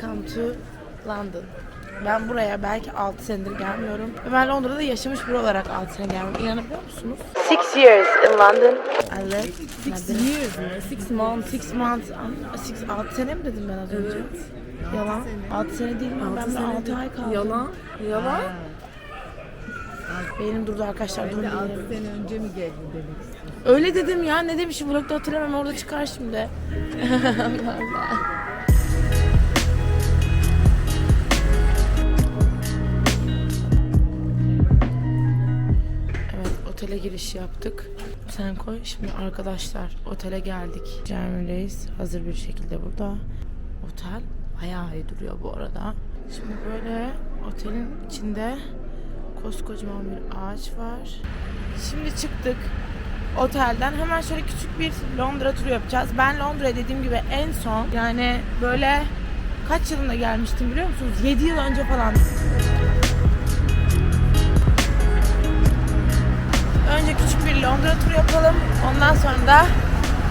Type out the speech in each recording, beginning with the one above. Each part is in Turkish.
welcome to London. Ben buraya belki 6 senedir gelmiyorum. Ben Londra'da yaşamış biri olarak 6 sene gelmiyorum. İnanabiliyor musunuz? 6 years in London. I lived. 6 years mi? Six months. 6 months. 6, 6 sene mi dedim ben az önce? Yalan. 6 sene değil mi? Ben de 6 ay kaldım. Yalan. Yalan. Benim durdu arkadaşlar. Durdu. 6 sene önce mi geldin demek. Öyle dedim ya. Ne demişim vlogda hatırlamam. Orada çıkar şimdi. Allah Allah. Otele giriş yaptık. Sen koy. Şimdi arkadaşlar otele geldik. Jeremy Reis hazır bir şekilde burada. Otel bayağı iyi duruyor bu arada. Şimdi böyle otelin içinde koskocaman bir ağaç var. Şimdi çıktık otelden. Hemen şöyle küçük bir Londra turu yapacağız. Ben Londra'ya dediğim gibi en son yani böyle kaç yılında gelmiştim biliyor musunuz? 7 yıl önce falan. Bir Londra turu yapalım. Ondan sonra da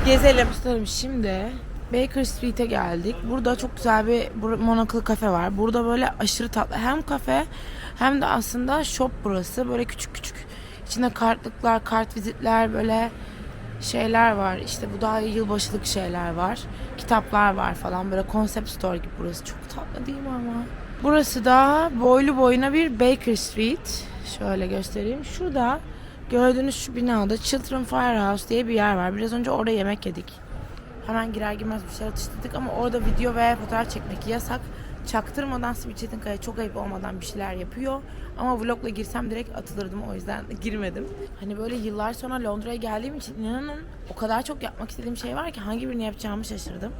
gezelim. Dostlarım şimdi Baker Street'e geldik. Burada çok güzel bir monaklı kafe var. Burada böyle aşırı tatlı hem kafe hem de aslında shop burası. Böyle küçük küçük içinde kartlıklar, kart vizitler böyle şeyler var. İşte bu daha yılbaşılık şeyler var. Kitaplar var falan. Böyle concept store gibi burası. Çok tatlı değil mi ama? Burası da boylu boyuna bir Baker Street. Şöyle göstereyim. Şurada gördüğünüz şu binada Chiltern Firehouse diye bir yer var. Biraz önce orada yemek yedik. Hemen girer girmez bir şeyler atıştırdık ama orada video ve fotoğraf çekmek yasak. Çaktırmadan Sibel Çetinkaya çok ayıp olmadan bir şeyler yapıyor. Ama vlogla girsem direkt atılırdım o yüzden girmedim. Hani böyle yıllar sonra Londra'ya geldiğim için inanın o kadar çok yapmak istediğim şey var ki hangi birini yapacağımı şaşırdım.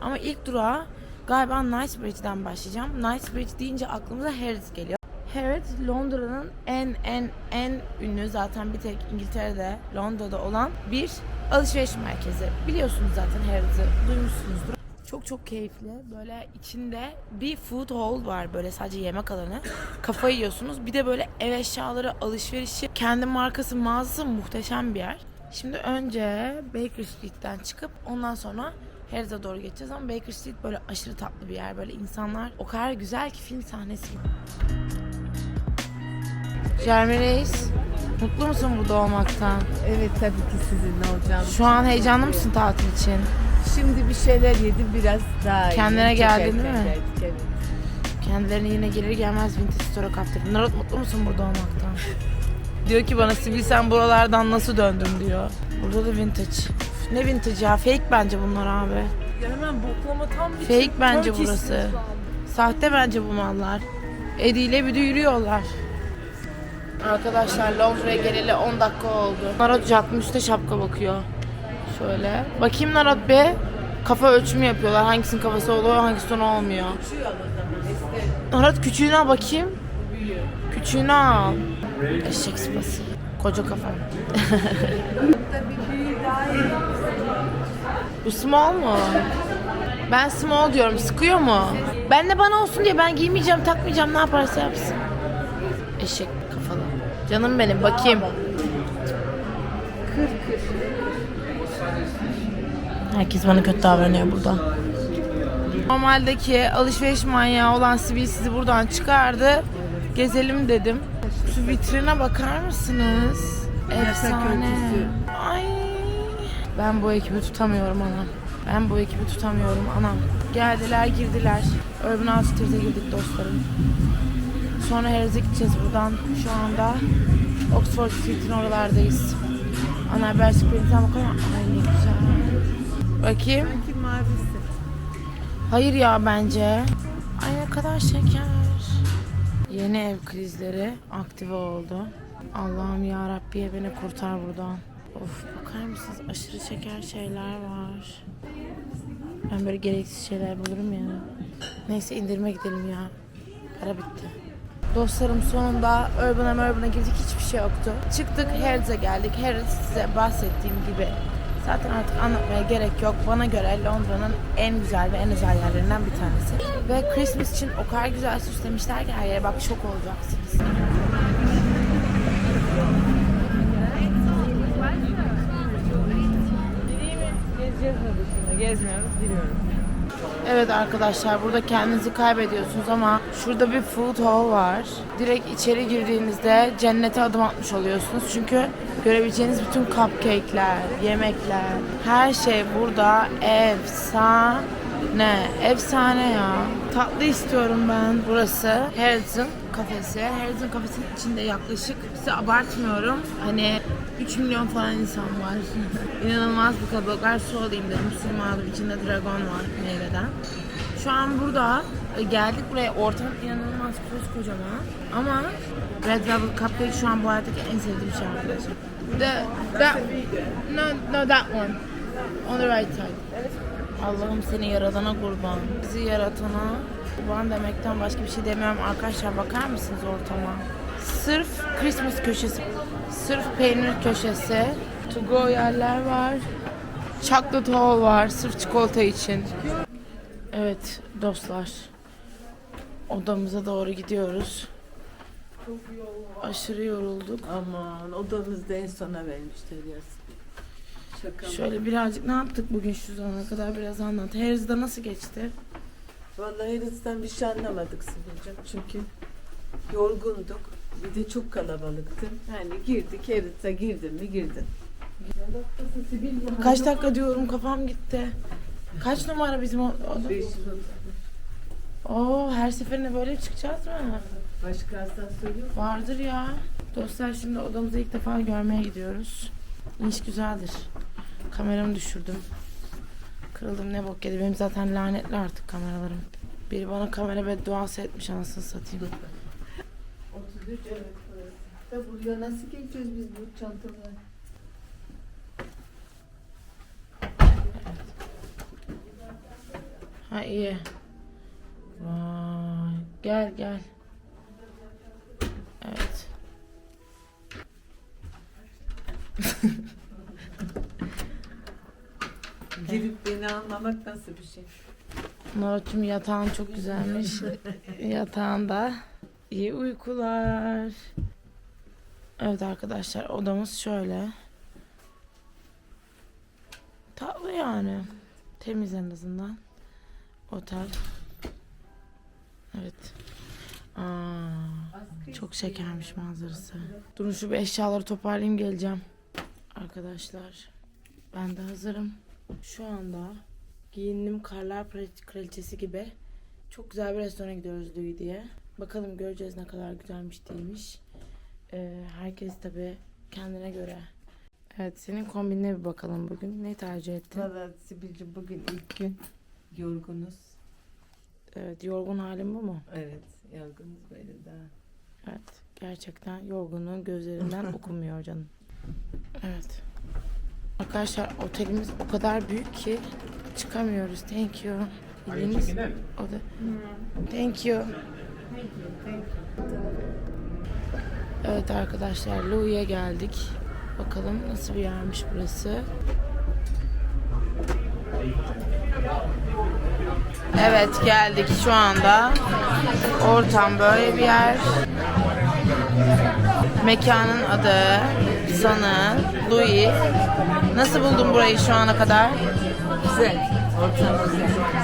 Ama ilk durağa galiba Knightsbridge'den başlayacağım. Knightsbridge deyinge aklımıza Harrods geliyor. Harrods Londra'nın en en en ünlü zaten bir tek İngiltere'de Londra'da olan bir alışveriş merkezi. Biliyorsunuz zaten Harrods'ı duymuşsunuzdur. Çok çok keyifli. Böyle içinde bir food hall var böyle sadece yemek alanı. Kafayı yiyorsunuz. Bir de böyle ev eşyaları, alışverişi, kendi markası mağazası muhteşem bir yer. Şimdi önce Baker Street'ten çıkıp ondan sonra Harrods'a doğru geçeceğiz ama Baker Street böyle aşırı tatlı bir yer. Böyle insanlar o kadar güzel ki film sahnesi gibi. Jeremy Reis, mutlu musun burada olmaktan? Evet tabii ki sizinle olacağım. Şu an heyecanlı mısın tatil için? Şimdi bir şeyler yedim biraz daha. Kendine geldin erken değil mi? geldik, evet. Kendilerini yine gelir gelmez Vintage Store'a kaptırdım. Narot mutlu musun burada olmaktan? diyor ki bana Sibel sen buralardan nasıl döndün diyor. Burada da vintage. Üf, Ne vintage ya? Fake bence bunlar abi. Ya hemen boklama tam bir Fake bence burası. mutfağı. Sahte bence bu mallar. Edi ile bir de yürüyorlar. Arkadaşlar Londra'ya geleli 10 dakika oldu. Narot cadının üstte şapka bakıyor. Şöyle. Bakayım Narot be. Kafa ölçümü yapıyorlar. Hangisinin kafası oluyor, hangisi onu olmuyor. Narot küçüğünü al bakayım. Küçüğünü al. Eşek sıpası. Koca kafa. Bu small mu? Ben small diyorum. Sıkıyor mu? Ben de bana olsun diye ben giymeyeceğim, takmayacağım. Ne yaparsa yapsın. Eşek. Canım benim. Bakayım. Herkes bana kötü davranıyor burada. Normaldeki alışveriş manyağı olan Sibel sizi buradan çıkardı. Gezelim dedim. Şu vitrine bakar mısınız? Efsane. Ay. Ben bu ekibi tutamıyorum anam. Ben bu ekibi tutamıyorum anam. Geldiler girdiler. Urban Outfitters'e girdik dostlarım. Sonra Harrods'a gideceğiz buradan. Şu anda Oxford Street'in oralardayız. Ana haber sprint'e bakalım. Ay ne güzel. Bakayım. Sanki mavisi. Hayır ya bence. Ay ne kadar şeker. Yeni ev krizleri aktive oldu. Allah'ım ya Rabbi beni kurtar buradan. Of bakar mısınız aşırı şeker şeyler var. Ben böyle gereksiz şeyler bulurum ya. Neyse indirime gidelim ya. Para bitti. Dostlarım sonunda Urban'a Urban'a girdik hiçbir şey yoktu. Çıktık Harrods'a geldik. Harrods size bahsettiğim gibi zaten artık anlatmaya gerek yok. Bana göre Londra'nın en güzel ve en özel yerlerinden bir tanesi. Ve Christmas için o kadar güzel süslemişler ki her yere bak şok olacaksınız. Gezmiyoruz, giriyoruz. Evet arkadaşlar burada kendinizi kaybediyorsunuz ama şurada bir food hall var. Direkt içeri girdiğinizde cennete adım atmış oluyorsunuz. Çünkü görebileceğiniz bütün cupcake'ler, yemekler, her şey burada efsane. Efsane ya. Tatlı istiyorum ben. Burası Harrods'ın kafesi. Harrods'ın kafesinin içinde yaklaşık size abartmıyorum. Hani 3 milyon falan insan var. İnanılmaz bir kalabalık var. Su alayım dedim. Suyumu aldım. İçinde dragon var meyveden. Şu an burada e, geldik buraya. Ortam inanılmaz kocaman. Ama Red Velvet Cupcake şu an bu hayattaki en sevdiğim şey arkadaşlar. The, that, no, no that one. On the right side. Allah'ım seni yaradana kurban. Bizi yaratana kurban demekten başka bir şey demiyorum. Arkadaşlar bakar mısınız ortama? Sırf Christmas köşesi, sırf peynir köşesi, to go yerler var. Chocolate hall var sırf çikolata için. Evet dostlar. Odamıza doğru gidiyoruz. Aşırı yorulduk. Aman odamızda en sona vermişler mı? Şöyle birazcık ne yaptık bugün şu zamana kadar biraz anlat. Harris'de nasıl geçti? Vallahi henüzden bir şey anlamadık Sibel'cim. Çünkü yorgunduk. Bir de çok kalabalıktı. Yani girdik, Erit'e girdin mi girdin. Kaç dakika diyorum kafam gitti. Kaç numara bizim o-? Beş- Oo her seferinde böyle çıkacağız mı? Başka asansör yok. Vardır ya. Dostlar şimdi odamızı ilk defa görmeye gidiyoruz. İş güzeldir. Kameramı düşürdüm. Kırıldım ne bok yedi. Benim zaten lanetli artık kameralarım. Biri bana kamera bedduası etmiş anasını satayım. 33 evet burası. Da buraya nasıl geçeceğiz biz bu çantalar? Ha iyi. Vay. Gel gel. Evet. Girip beni almamak nasıl bir şey? Murat'cığım yatağın çok güzelmiş. Yatağında iyi uykular. Evet arkadaşlar odamız şöyle. Tatlı yani. Temiz en azından. Otel. Evet. Aa, çok şekermiş manzarası. Durun şu bir eşyaları toparlayayım geleceğim. Arkadaşlar ben de hazırım. Şu anda Giyindim Karlar Krali- Kraliçesi gibi. Çok güzel bir restorana gidiyoruz Louis diye. Bakalım göreceğiz ne kadar güzelmiş değilmiş. Ee, herkes tabi kendine göre. Evet senin kombinine bir bakalım bugün. Ne tercih ettin? Valla Sibel'cim bugün ilk gün yorgunuz. Evet yorgun halim bu mu? Evet yorgunuz böyle daha. Evet gerçekten yorgunluğun gözlerinden okumuyor canım. Evet. Arkadaşlar otelimiz o kadar büyük ki çıkamıyoruz. Thank you. Bildiğiniz oda. Thank you. Evet arkadaşlar Louis'e geldik. Bakalım nasıl bir yermiş burası. Evet geldik şu anda. Ortam böyle bir yer. Mekanın adı Sanı Louis. Nasıl buldun burayı şu ana kadar? Güzel. Ortam güzel.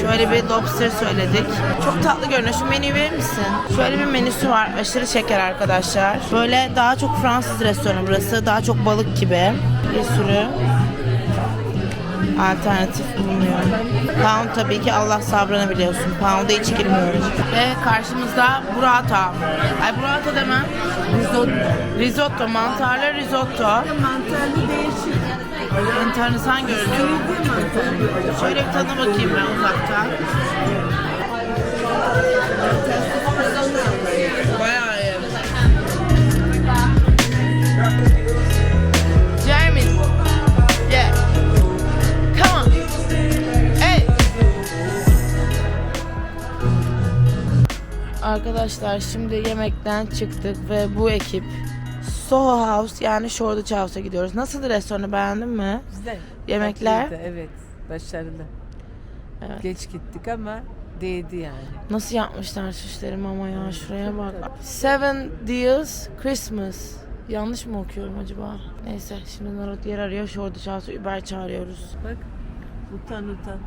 Şöyle bir lobster söyledik. Çok tatlı görünüyor. Şu menüyü verir misin? Şöyle bir menüsü var. Aşırı şeker arkadaşlar. Böyle daha çok Fransız restoranı burası. Daha çok balık gibi. Bir sürü alternatif bulunuyor. Pound tabii ki Allah sabrını biliyorsun. Pound'a hiç girmiyoruz. Ve karşımızda burrata. Ay burrata demem. Risotto. Risotto. Mantarlı risotto. Mantarlı değişik. Enteresan görünüyor. Şöyle bir tadına bakayım ben uzaktan. Bayağı iyi. On. Hey. Arkadaşlar şimdi yemekten çıktık ve bu ekip Soho House yani Shoreditch House'a gidiyoruz. Nasıldı restoranı beğendin mi? Güzel. Yemekler? Tatlıydı, Evet. Başarılı. Evet. Geç gittik ama değdi yani. Nasıl yapmışlar süslerim ama ya şuraya bak. Seven Deals Christmas. Yanlış mı okuyorum acaba? Neyse şimdi Narot yer arıyor. Shoreditch House'a Uber çağırıyoruz. Bak Utan utan.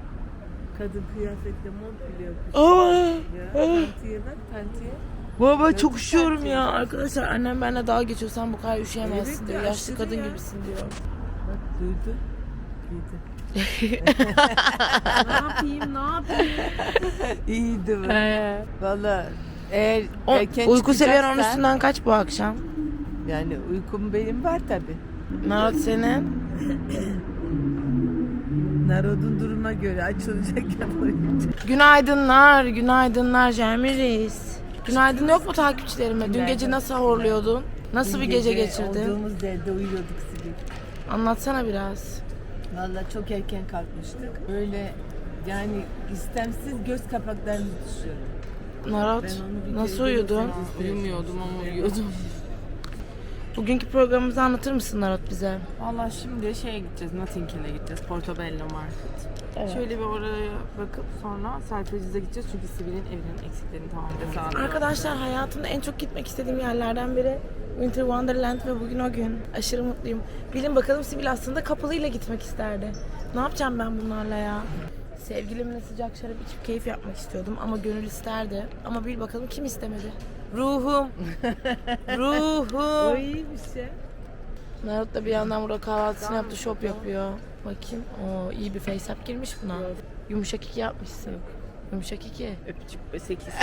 Kadın kıyafetle mont bile yapmış. Aa, Ya, tantiye bak tantiye. Baba çok Yazık üşüyorum ya. Arkadaşlar annem benimle dalga geçiyor. Sen bu kadar üşüyemezsin Evet, diyor. Yaşlı kadın ya. gibisin diyor. Bak duydu. Giydi. ne yapayım ne yapayım? İyiydi? Ee, Valla eğer o, erken uyku seviyen onun üstünden kaç bu akşam? Yani uykum benim var tabi. Narot senin. Narod'un duruma göre açılacak ya da. Günaydınlar, günaydınlar Cemiris. Günaydın yok mu takipçilerime? Dün Günaydın. gece nasıl horluyordun? Nasıl bir gece geçirdin? Olduğumuz yerde uyuyorduk Sibel. Anlatsana biraz. Valla çok erken kalkmıştık. Böyle yani istemsiz göz kapaklarımız düşüyordu. Bir nasıl uyudun? Uyumuyordum ama uyuyordum. Bugünkü programımızı anlatır mısın Narot bize? Valla şimdi şeye gideceğiz, Notting Hill'e gideceğiz, Portobello Market. Evet. Şöyle bir oraya bakıp sonra Selfridges'e gideceğiz çünkü Sibel'in evinin eksiklerini tamamlayacağız. Arkadaşlar hayatımda en çok gitmek istediğim yerlerden biri Winter Wonderland ve bugün o gün. Aşırı mutluyum. Bilin bakalım Sibil aslında kapılıyla gitmek isterdi. Ne yapacağım ben bunlarla ya? Sevgilimle sıcak şarap içip keyif yapmak istiyordum ama gönül isterdi. Ama bil bakalım kim istemedi? Ruhum. O Ruhum. iyiymiş ya. Narut da bir yandan burada kahvaltısını yaptı, shop yapıyor. Bakayım. Oo iyi bir face up girmiş buna. Yumuşak iki yapmışsın. Yumuşak iki. Öpücük 8.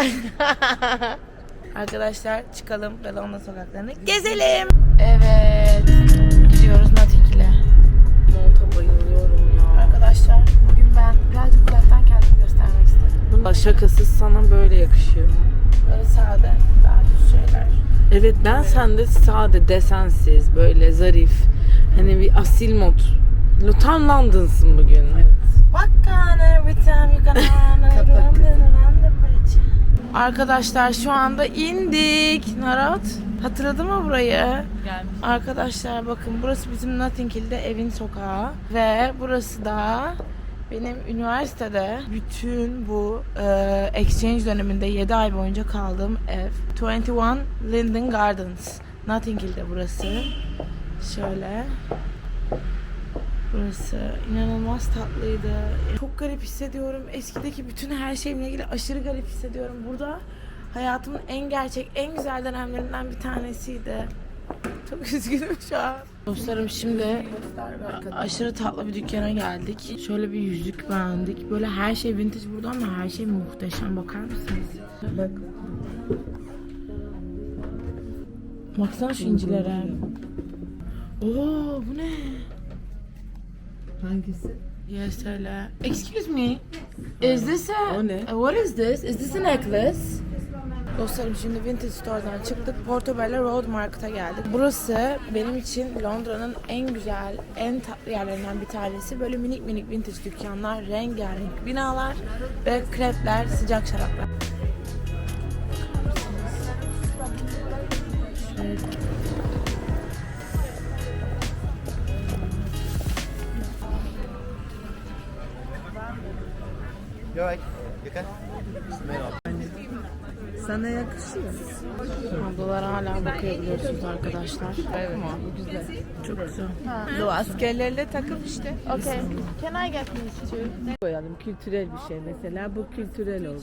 Arkadaşlar çıkalım ve Londra sokaklarını gezelim. Evet. Gidiyoruz Notting'e. Monta bayılıyorum ya. Arkadaşlar bugün ben birazcık uzaktan kendimi göstermek istedim. Bunun şakasız sana böyle yakışıyor. Sade, daha düz şeyler. Evet ben sende sade, desensiz, böyle zarif, hani bir asil mod. Tam London'sın bugün. What can every time you gonna Kapat London, kızım. London Bridge. Arkadaşlar şu anda indik. Narat hatırladın mı burayı? Gelmiş. Arkadaşlar bakın burası bizim Notting Hill'de evin sokağı ve burası da benim üniversitede bütün bu e, exchange döneminde 7 ay boyunca kaldığım ev. 21 Linden Gardens. Notting Hill'de burası. Şöyle. Burası inanılmaz tatlıydı. Çok garip hissediyorum. Eskideki bütün her şeyimle ilgili aşırı garip hissediyorum. Burada hayatımın en gerçek, en güzel dönemlerinden bir tanesiydi. Çok üzgünüm şu an. Dostlarım şimdi aşırı tatlı bir dükkana geldik. Şöyle bir yüzük beğendik. Böyle her şey vintage burada ama her şey muhteşem. Bakar mısınız? Bak Baksana şu incilere. Oo bu ne? hangisi? Yes öyle. Excuse me. Is this a... O ne? What is this? Is this a necklace? Dostlarım şimdi Vintage Store'dan çıktık. Portobello Road Market'a geldik. Burası benim için Londra'nın en güzel, en tatlı yerlerinden bir tanesi. Böyle minik minik vintage dükkanlar, rengarenk binalar ve krepler, sıcak şaraplar. Şöyle You alright? You okay? Sana yakışıyor. Ablalar hala bakıyor biliyorsunuz arkadaşlar. Evet. Bu güzel. Çok güzel. Bu askerlerle takım işte. Okay. Can I get these two? Koyalım kültürel bir şey mesela. Bu kültürel oldu.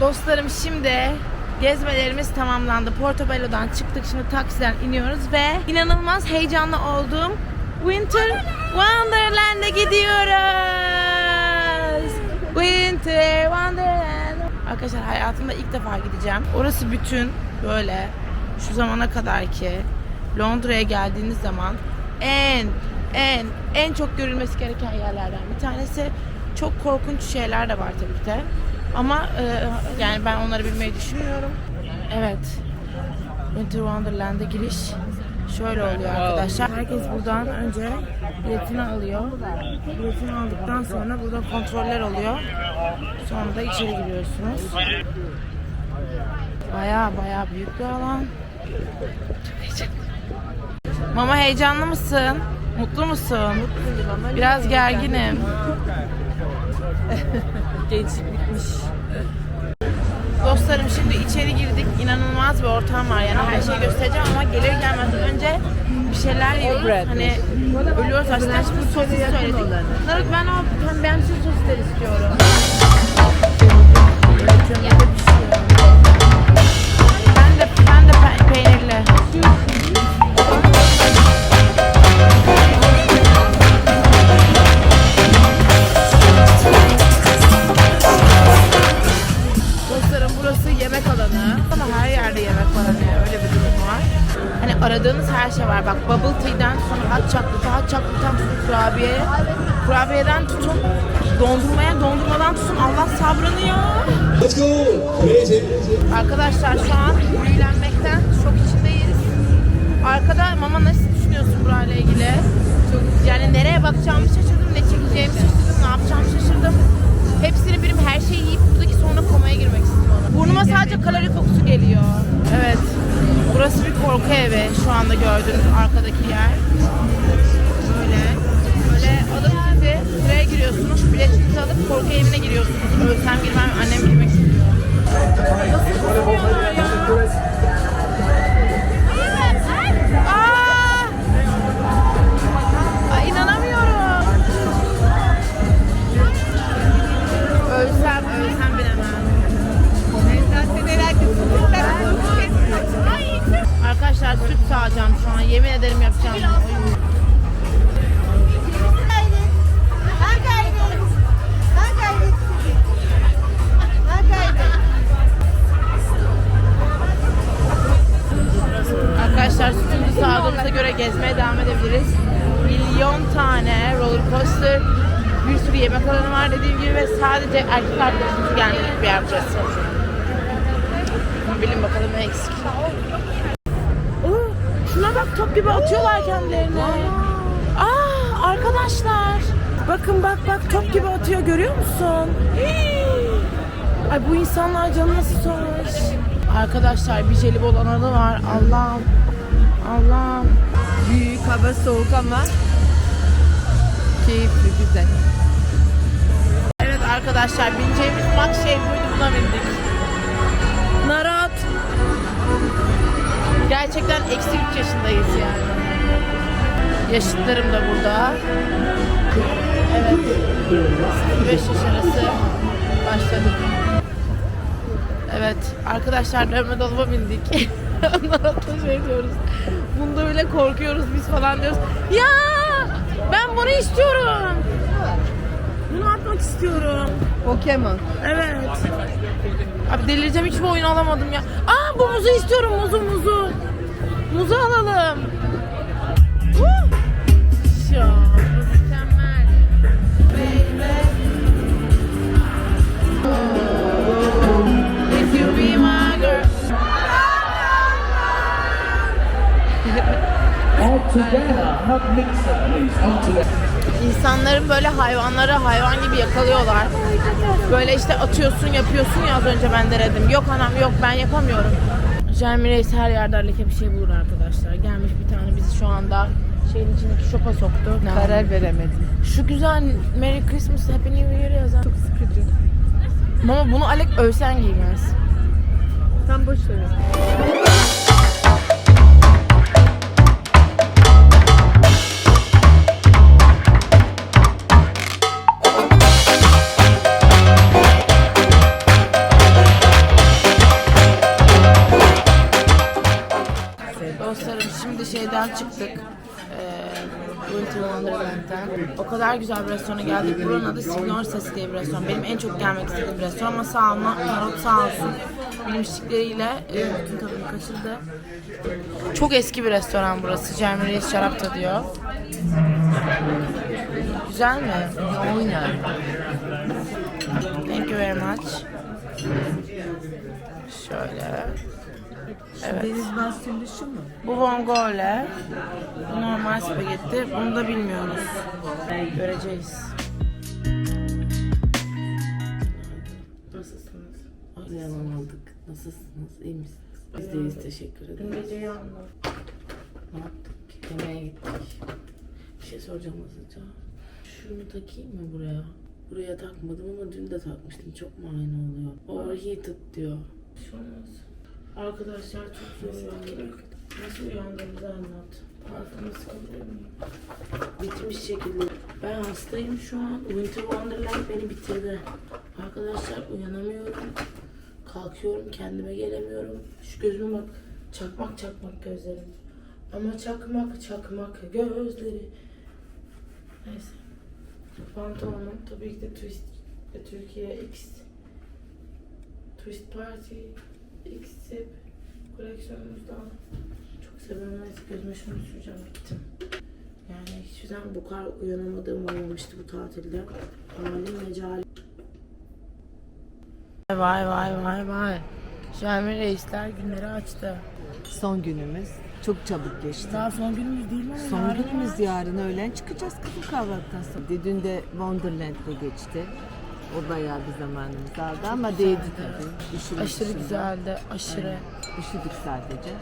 Dostlarım şimdi gezmelerimiz tamamlandı. Portobello'dan çıktık. Şimdi taksiden iniyoruz ve inanılmaz heyecanlı olduğum Winter Wonderland'e gidiyoruz. Winter Wonderland. Arkadaşlar hayatımda ilk defa gideceğim. Orası bütün böyle şu zamana kadar ki Londra'ya geldiğiniz zaman en en en çok görülmesi gereken yerlerden bir tanesi. Çok korkunç şeyler de var tabii ki de. Ama e, yani ben onları bilmeyi düşünmüyorum. Evet. Winter Wonderland'e giriş şöyle oluyor arkadaşlar. Herkes buradan önce biletini alıyor. Biletini aldıktan sonra burada kontroller oluyor. Sonra da içeri giriyorsunuz. Baya baya büyük bir alan. Çok heyecanlı. Mama heyecanlı mısın? Mutlu musun? Biraz gerginim. Gençlik bitmiş. Dostlarım şimdi içeri girdik. İnanılmaz bir ortam var yani her şeyi göstereceğim ama gelir gelmez önce bir şeyler yiyoruz. Hani ölüyoruz açlıktan şimdi sosis söyledik. Narut ben o pembemsi sosisler istiyorum. Ben de ben de pe- peynirli. Aradığınız her şey var. Bak bubble tea'den sonra hot chocolate, hot chocolate'tan tutun kurabiye, kurabiyeden tutun dondurmaya, dondurmadan tutun Allah sabrını ya. Let's go. Arkadaşlar şu an büyülenmekten şok içindeyiz. Arkada mama nasıl düşünüyorsun burayla ilgili? Çok, yani nereye bakacağımı şaşırdım, ne çekeceğimi şaşırdım, ne yapacağımı şaşırdım. Hepsini birim her şeyi yiyip buradaki sonra komaya girmek istiyorum. Burnuma sadece kalori kokusu geliyor. Evet. Burası bir korku evi şu anda gördüğünüz arkadaki yer. Böyle. Böyle alıp sizi sıraya giriyorsunuz. Biletinizi alıp korku evine giriyorsunuz. Ölsem girmem, annem girmek istiyor. Nasıl ya? Sağacağım şu an. Yemin ederim yapacağım. Arkadaşlar sütümüzü sağdığımıza göre gezmeye devam edebiliriz. Milyon tane roller coaster, bir sürü yemek alanı var dediğim gibi ve sadece erkek arkadaşımız gelmelik bir yer burası. Bilin bakalım ne eksik. Bak top gibi atıyorlar kendilerini. Aa arkadaşlar. Bakın bak bak top gibi atıyor görüyor musun? Ay bu insanlar canı nasıl soğumuş. Arkadaşlar bir jelibon alanı var. Allah'ım. Allah'ım. Büyük hava soğuk ama keyifli güzel. Evet arkadaşlar bineceğimiz max şey buydu buna bindik. Gerçekten eksi 3 yaşındayız yani. Yaşıtlarım da burada. Evet. 5 yaş arası başladık. Evet arkadaşlar dövme dolaba bindik. Narat'la şey diyoruz. Bunda bile korkuyoruz biz falan diyoruz. Ya ben bunu istiyorum. İstiyorum. Pokemon. Evet. Abi delireceğim hiçbir oyun alamadım ya. Aa bu muzu istiyorum muzu muzu. Muzu alalım. Huh! Ya İnsanların böyle hayvanları hayvan gibi yakalıyorlar. Böyle işte atıyorsun yapıyorsun ya az önce ben denedim. Yok anam yok ben yapamıyorum. Jeremy Reis her yerde leke bir şey bulur arkadaşlar. Gelmiş bir tane bizi şu anda şeyin içindeki şopa soktu. Ne Karar veremedim. Şu güzel Merry Christmas Happy New Year yazan. Çok sıkıcı. Ama bunu Alek ölsen giymez. Tam boş ver. Şeyden çıktık. Ee, Winter Wonderland'den. O kadar güzel bir restorana geldik. Buranın adı Signor Ses diye bir restoran. Benim en çok gelmek istediğim restoran ama sağ olma, Narot sağ olsun. Bilimşikleriyle e, bütün tadını kaçırdı. Çok eski bir restoran burası. Jeremy Reis şarap tadıyor. Güzel mi? Oynar. Thank you very much. Şöyle. Evet. Deniz mahsulü şu mu? Bu vongole. Bu normal spagetti. Bunu da bilmiyoruz. Göreceğiz. Nasılsınız? Yalan aldık. Nasılsınız? İyi misiniz? Biz de iyiyiz. Teşekkür ederim. Geceyi anlat. Ne yaptık? Yemeğe gittik. Bir şey soracağım hızlıca. Şunu takayım mı buraya? Buraya takmadım ama dün de takmıştım. Çok mu aynı oluyor? Overheated diyor. Bir şey olmaz. Arkadaşlar çok zor. Nasıl uyandığımızı anlat. Miyim? Bitmiş şekilde. Ben hastayım şu an. Winter Wonderland beni bitirdi. Arkadaşlar uyanamıyorum. Kalkıyorum kendime gelemiyorum. Şu gözüme bak. Çakmak çakmak gözlerim. Ama çakmak çakmak gözleri. Neyse. Pantolonum tabii ki de Twist Türkiye X Twist Party X Zip koleksiyonumuzdan çok seviyorum. Neyse gözüme şunu süreceğim bittim. Yani hiçbir zaman bu kadar uyanamadığım olmamıştı bu tatilde. Halim mecalim. Vay vay vay vay. Şermin reisler günleri açtı. Son günümüz. Çok çabuk geçti. Daha son günümüz değil mi? Son Yarın günümüz var. yarın öğlen çıkacağız kızım kahvaltıdan sonra. Dün de Wonderland'de geçti. O bayağı bir zamanımız aldı ama değdi tabii. Aşırı şimdi. güzeldi. Aşırı. Üşüdük sadece.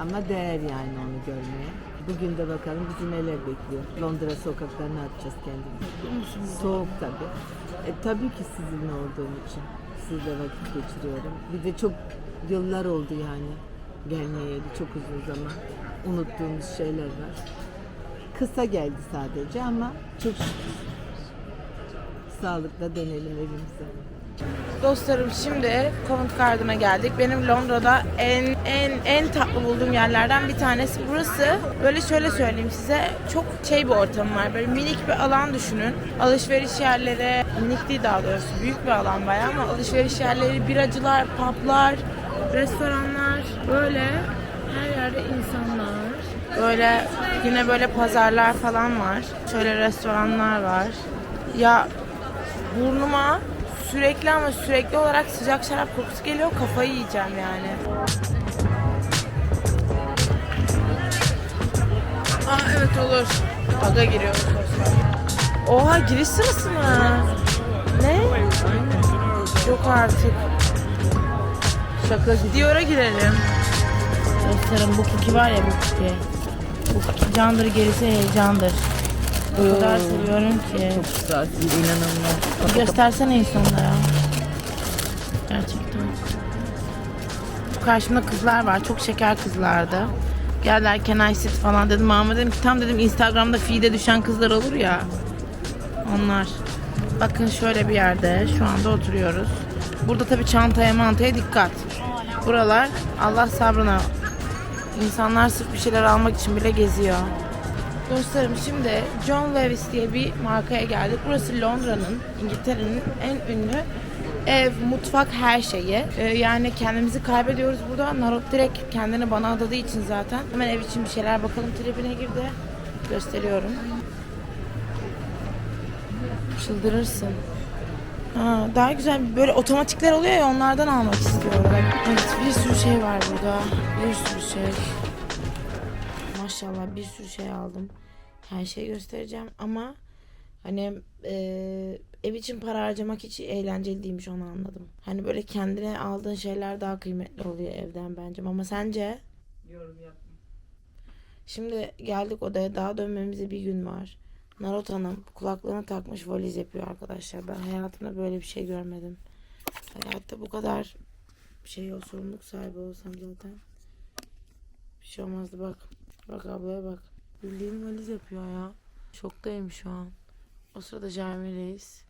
Ama değer yani onu görmeye. Bugün de bakalım bizi neler bekliyor. Londra sokaklarına atacağız kendimizi. Soğuk tabii. E, tabii ki sizinle olduğum için. Sizle vakit geçiriyorum. Bir de çok yıllar oldu yani gelmeyeli çok uzun zaman. Unuttuğumuz şeyler var. Kısa geldi sadece ama çok şükür. Sağlıkla dönelim evimize. Dostlarım şimdi Covent Garden'a geldik. Benim Londra'da en en en tatlı bulduğum yerlerden bir tanesi burası. Böyle şöyle söyleyeyim size çok şey bir ortam var. Böyle minik bir alan düşünün. Alışveriş yerleri, minik değil daha doğrusu büyük bir alan bayağı ama alışveriş yerleri, biracılar, publar, restoranlar böyle her yerde insanlar. Böyle yine böyle pazarlar falan var. Şöyle restoranlar var. Ya burnuma sürekli ama sürekli olarak sıcak şarap kokusu geliyor. Kafayı yiyeceğim yani. Aa evet olur. Aga giriyoruz. Oha giriş sırası mı? Ne? Yok artık. Şaka Diyor'a girelim. Dostlarım bu cookie var ya bu cookie. Bu cookie candır gerisi heyecandır. O kadar seviyorum ki. Güzel, inanılmaz. Göstersene insanlara. Gerçekten. Karşımda kızlar var. Çok şeker kızlardı. Geldiler can I sit falan dedim. Ama dedim ki tam dedim Instagram'da feed'e düşen kızlar olur ya. Onlar. Bakın şöyle bir yerde şu anda oturuyoruz. Burada tabii çantaya mantaya dikkat. Buralar Allah sabrına. İnsanlar sırf bir şeyler almak için bile geziyor. Dostlarım şimdi John Lewis diye bir markaya geldik. Burası Londra'nın, İngiltere'nin en ünlü ev, mutfak her şeyi. Ee, yani kendimizi kaybediyoruz burada. Narok direkt kendini bana adadığı için zaten. Hemen ev için bir şeyler bakalım tribine girdi. Gösteriyorum. Çıldırırsın. Ha, daha güzel böyle otomatikler oluyor ya onlardan almak istiyorum. Evet bir sürü şey var burada. Bir sürü şey. Maşallah bir sürü şey aldım. Her şeyi göstereceğim ama hani eee, ev için para harcamak hiç eğlenceli değilmiş onu anladım. Hani böyle kendine aldığın şeyler daha kıymetli oluyor evden bence. Ama sence? Yorum yapma. Şimdi geldik odaya daha dönmemize bir gün var. Narot Hanım kulaklığını takmış valiz yapıyor arkadaşlar. Ben hayatımda böyle bir şey görmedim. Hayatta bu kadar şey o sorumluluk sahibi olsam zaten bir şey olmazdı bak. Bak ablaya bak. Bildiğin valiz yapıyor ya. Şoktayım şu an. O sırada Jeremy Reis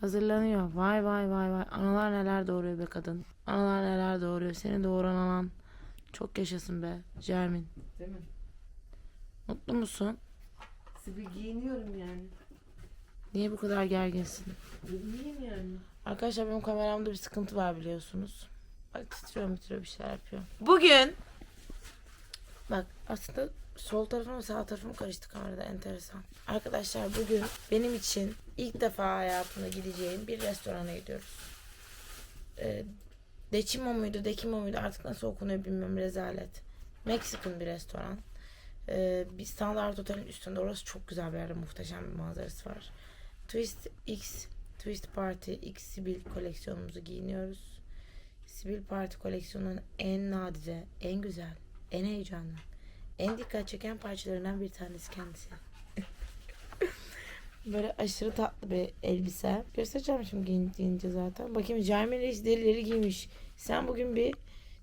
hazırlanıyor. Vay vay vay vay. Analar neler doğuruyor be kadın. Analar neler doğuruyor. Seni doğuran anan. Çok yaşasın be Jermin. Değil mi? Mutlu musun? Sibi giyiniyorum yani. Niye bu kadar gerginsin? Giyineyim yani. Arkadaşlar benim kameramda bir sıkıntı var biliyorsunuz. Bak titriyor titriyor bir şeyler yapıyor. Bugün Bak aslında sol tarafım sağ tarafım karıştı kamerada enteresan. Arkadaşlar bugün benim için ilk defa hayatımda gideceğim bir restorana gidiyoruz. Ee, Decimo muydu, Dekimo muydu artık nasıl okunuyor bilmiyorum rezalet. Meksikan bir restoran. Ee, bir standart otelin üstünde orası çok güzel bir yerde muhteşem bir manzarası var. Twist X Twist Party X Sibil koleksiyonumuzu giyiniyoruz. Sibil Party koleksiyonunun en nadide, en güzel, en heyecanlı, en dikkat çeken parçalarından bir tanesi kendisi. Böyle aşırı tatlı bir elbise. Göstereceğim şimdi giyin- giyince zaten. Bakayım Jeremy Reis derileri giymiş. Sen bugün bir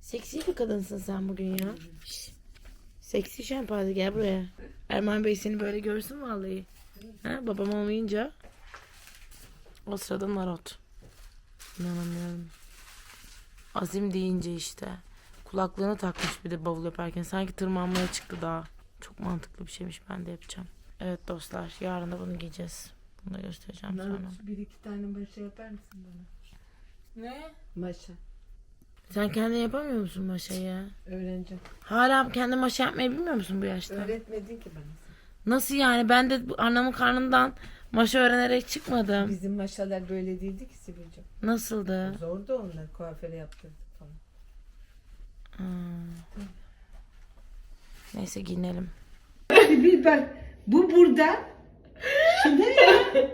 Seksi bir kadınsın sen bugün ya. Seksi şempanze gel buraya. Erman Bey seni böyle görsün vallahi. Ha, babam olmayınca. O sırada narot. İnanamıyorum. Azim deyince işte. Kulaklığını takmış bir de bavul yaparken. Sanki tırmanmaya çıktı daha. Çok mantıklı bir şeymiş ben de yapacağım. Evet dostlar yarın da bunu giyeceğiz. Bunu da göstereceğim sonra. Bir iki tane maşa yapar mısın bana? Ne? Maşa. Sen kendin yapamıyor musun maşayı ya? Öğreneceğim. Hala kendin maşa yapmayı bilmiyor musun bu yaşta? Öğretmedin ki bana. Nasıl yani? Ben de bu anamın karnından maşa öğrenerek çıkmadım. Bizim maşalar böyle değildi ki Sibel'cim. Nasıldı? Zordu onlar. Kuaföre yaptırdık falan. Neyse giyinelim. Bir bak. Bu burada. Şimdi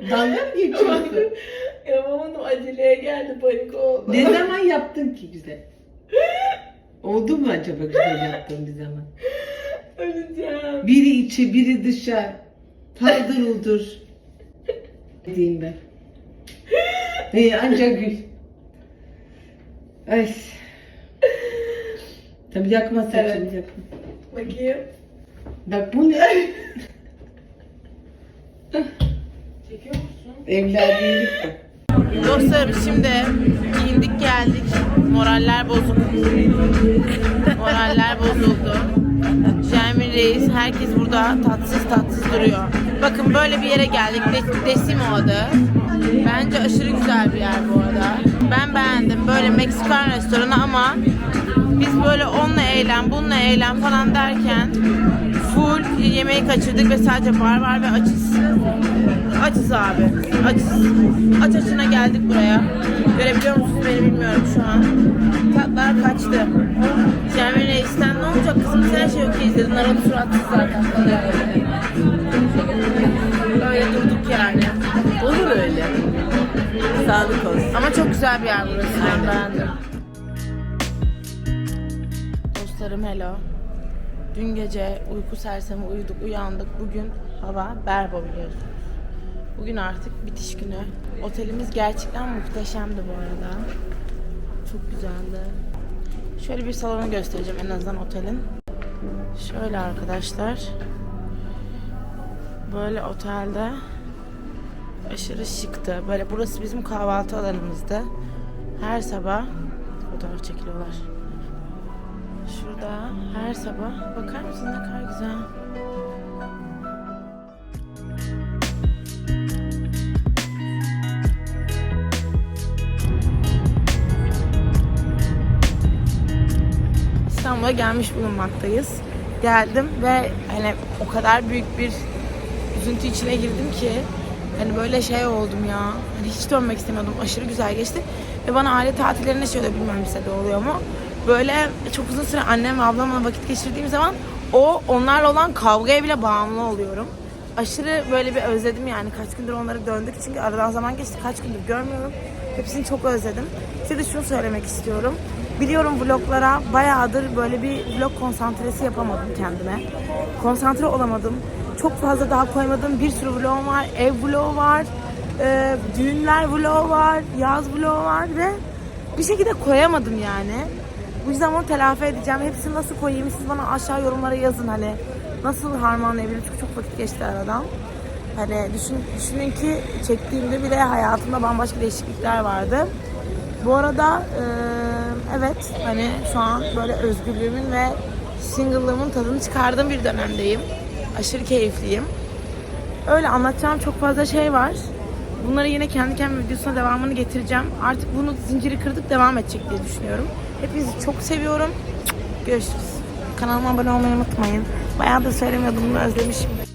dalga mı geçiyorsun? Yapamadım aceleye geldi panik oldu. ne zaman yaptın ki güzel? Oldu mu acaba güzel yaptığın bir zaman? Öleceğim. Biri içi, biri dışa. Paldır uldur. Diyeyim ben. Hey, ancak gül. Ay. Tabii yakma saçını Evet. yakma. Bakayım. Bak bu ne? Çekiyor musun? Evladiyelik bu. Dostlarım şimdi giyindik geldik. Moraller bozuk. Moraller bozuldu. Cemil Reis, herkes burada tatsız tatsız duruyor. Bakın böyle bir yere geldik. De- Desimo adı. Bence aşırı güzel bir yer bu arada. Ben beğendim. Böyle Meksikan restoranı ama biz böyle onunla eğlen, bununla eğlen falan derken full yemeği kaçırdık ve sadece bar var ve açız. Açız abi. Açız. Aç açına geldik buraya. Görebiliyor musunuz beni bilmiyorum şu an. Tatlar kaçtı. Cemil Reis'ten ne olacak kızım sen her şey okey izledin. Naruto suratsız zaten. Öyle durduk yani. Olur öyle. Sağlık olsun. Ama çok güzel bir yer burası. Ben beğendim. Dostlarım hello. Dün gece uyku sersemi uyuduk, uyandık. Bugün hava berbo biliyorsunuz. Bugün artık bitiş günü. Otelimiz gerçekten muhteşemdi bu arada. Çok güzeldi. Şöyle bir salonu göstereceğim en azından otelin. Şöyle arkadaşlar. Böyle otelde aşırı şıktı. Böyle burası bizim kahvaltı alanımızdı. Her sabah fotoğraf çekiliyorlar. Şurada her sabah bakar mısın ne kadar güzel. İstanbul'a gelmiş bulunmaktayız. Geldim ve hani o kadar büyük bir üzüntü içine girdim ki hani böyle şey oldum ya. Hani hiç dönmek istemiyordum. Aşırı güzel geçti. Ve bana aile tatillerinde şey oluyor bilmiyorum size de oluyor mu? Böyle çok uzun süre annem ve ablamla vakit geçirdiğim zaman o onlarla olan kavgaya bile bağımlı oluyorum. Aşırı böyle bir özledim yani. Kaç gündür onları döndük çünkü aradan zaman geçti. Kaç gündür görmüyorum. Hepsini çok özledim. Size de şunu söylemek istiyorum. Biliyorum vloglara bayağıdır böyle bir vlog konsantresi yapamadım kendime. Konsantre olamadım. Çok fazla daha koymadığım bir sürü vlogum var. Ev vlogu var. e, düğünler vlogu var. Yaz vlogu var ve bir şekilde koyamadım yani. Bu yüzden bunu telafi edeceğim. Hepsini nasıl koyayım siz bana aşağı yorumlara yazın hani. Nasıl harmanlayabilirim çünkü çok vakit geçti aradan. Hani düşün, düşünün ki çektiğimde bile hayatımda bambaşka değişiklikler vardı. Bu arada e, evet hani şu an böyle özgürlüğümün ve single'lığımın tadını çıkardığım bir dönemdeyim. Aşırı keyifliyim. Öyle anlatacağım çok fazla şey var. Bunları yine kendi kendime videosuna devamını getireceğim. Artık bunu zinciri kırdık devam edecek diye düşünüyorum. Hepinizi çok seviyorum. Görüşürüz. Kanalıma abone olmayı unutmayın. Bayağı da söylemiyordum bunu özlemişim.